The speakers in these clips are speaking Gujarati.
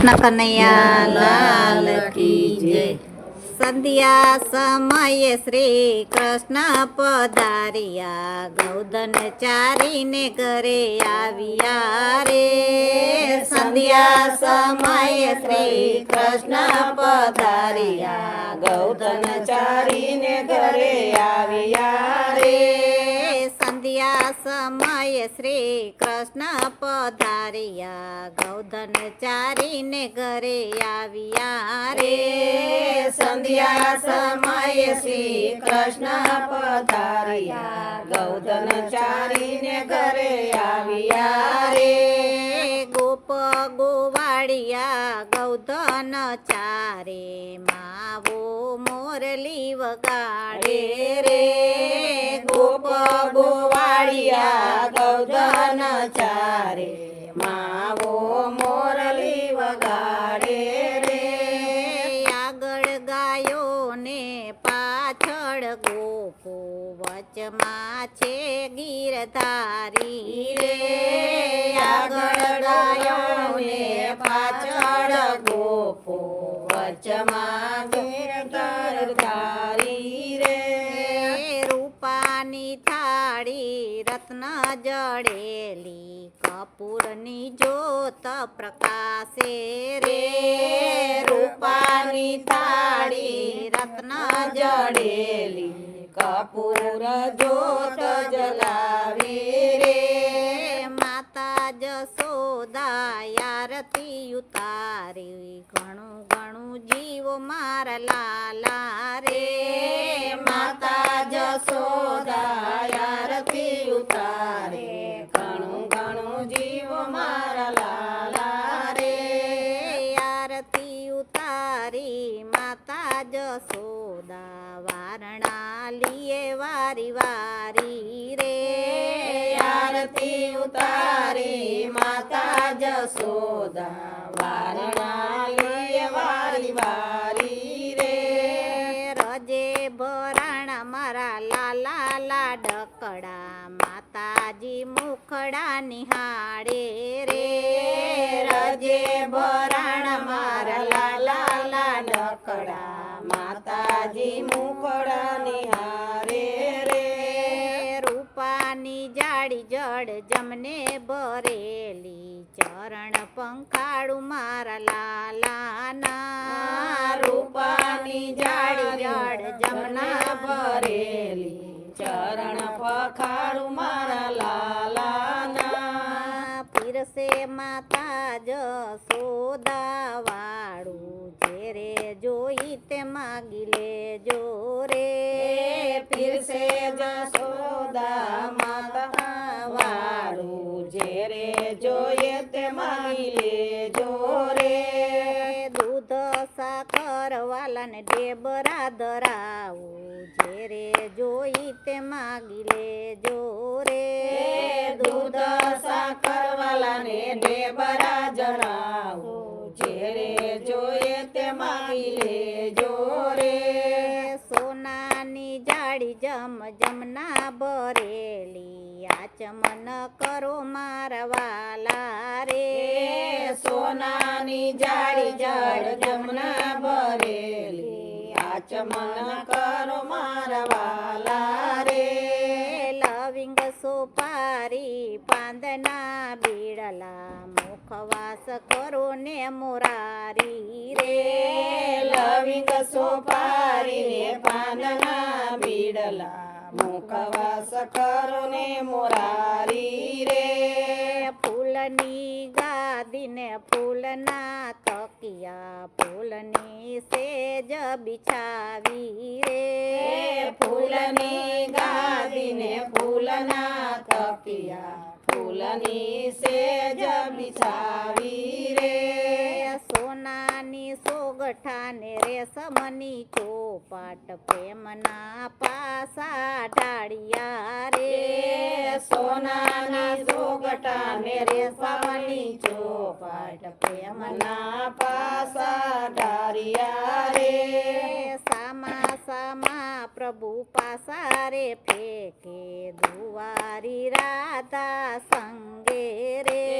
કૃષ્ણ કનૈયા લાલ કી જય સંધ્યા સમયે શ્રી કૃષ્ણ પધાર્યા ગૌધન ચારીને ઘરે આવ્યા રે સંધ્યા સમયે શ્રી કૃષ્ણ પધાર્યા ગૌદન ચારીને ઘરે આવ્યા સમયે શ્રી કૃષ્ણ પધાર્યા. ગૌધન ચારીને ઘરે આવ્યા રે. સંધ્યા સમયે શ્રી કૃષ્ણ પધાર્યા. ગૌધન ચારીને ઘરે આવ્યા રે. ગોવાળિયા, ગૌધન ચારે માવો મોરલી વગાડે રે. ગોપ ગોવાળિયા, ગૌધન ચારે માવો મોરલી વગાડે રે. આગળ ગાયો ને પાછળ ગોપો વચમાં છે ગીરધારી. રે આગળ ને પાછળ ગોપો વચમાં ગીરધર ધારી રે રૂપાની થાળી રત્ન જડેલી કપૂરની જોત પ્રકાશે રે. રૂપાની થાળી રત્ન જડેલી કપૂર જોત જલાવી રે માતા જસોદા આરતી ઉતારી ઘણું ઘણું જીવ મારા લાલા રે માતા જસોદા ઉતારી માતા જસોદા વારણા લીએ વારી વારી રે. આરતી ઉતારી માતા જસોદા વારણા લીએ વારી વારી રે. રજે ભરાણા મારા લાલા લાડકડા માતાજી મુખડા નિહાળે રે. રજે ભરાણ મારા લાડકડા માતાજી મુખડા નિહારે રે. રૂપાની જાડી જડ જમને ભરેલી ચરણ પંખાડું મારા લાલાના. રૂપાની જાડી જડ જમના ભરેલી ચરણ પખાડું મારા લાલાના. પીરસે માતા જસોદા જેરે જોઈ તે માગી લેજો રે. પીરસે જસોદા માતા વાળું જે રે જોઈએ તે માગી લેજો રે. દૂધ સાકર વાલાને ડેબરા ધરાવું જેરે જોઈ તે માગી લેજો રે. દૂધ સાકર વાલાને ડેબરા જણાવો જે રે ભરેલી આચમન કરો મારા વાલા રે. સોનાની જાડી જડ જમના ભરેલી. આચમન કરો મારા વાલા રે. લવિંગ સોપારી પાંદના બીડલા મુખવાસ કરો ને મોરારી રે. લવિંગ સોપારીને મુખવાસ કરુને મોરારી રે. ફૂલની ગાદીને ફૂલના તકિયા ફૂલની સેજ બિછાવી રે. ફૂલની ગાદીને ફૂલના તકિયા ફૂલની સેજ બિછાવી રે. સોનાની સોગઠાને રેશમની ચોપાટ પ્રેમના પાસા ઢાળિયા રે. સોનાના સોગઠાને રેશમની ચોપાટ પ્રેમના પાસા ડારિયા રે. સામા સામા પ્રભુ પાસા રે. ફેકે દુવારી રાધા સંગે રે.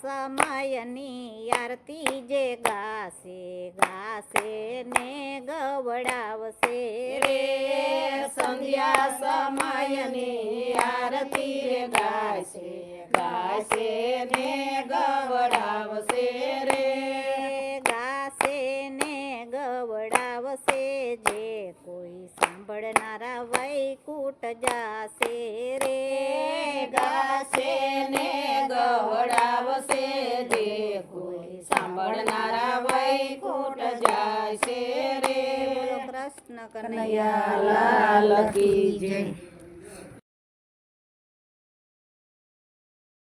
સમયની આરતી જે ગાશે ગાશે ને ગવડાવશે રે. સંધ્યા સમયની આરતી ગાશે ગાશે ને ગવડાવશે કોઈ સાંભળનારા વૈકુટ જાશે રે. ગાશે ને ગવડાવશે જે કોઈ સાંભળનારા વૈકુંઠ જાય છે રે કૃષ્ણ કનૈયા. લાલ કી જય.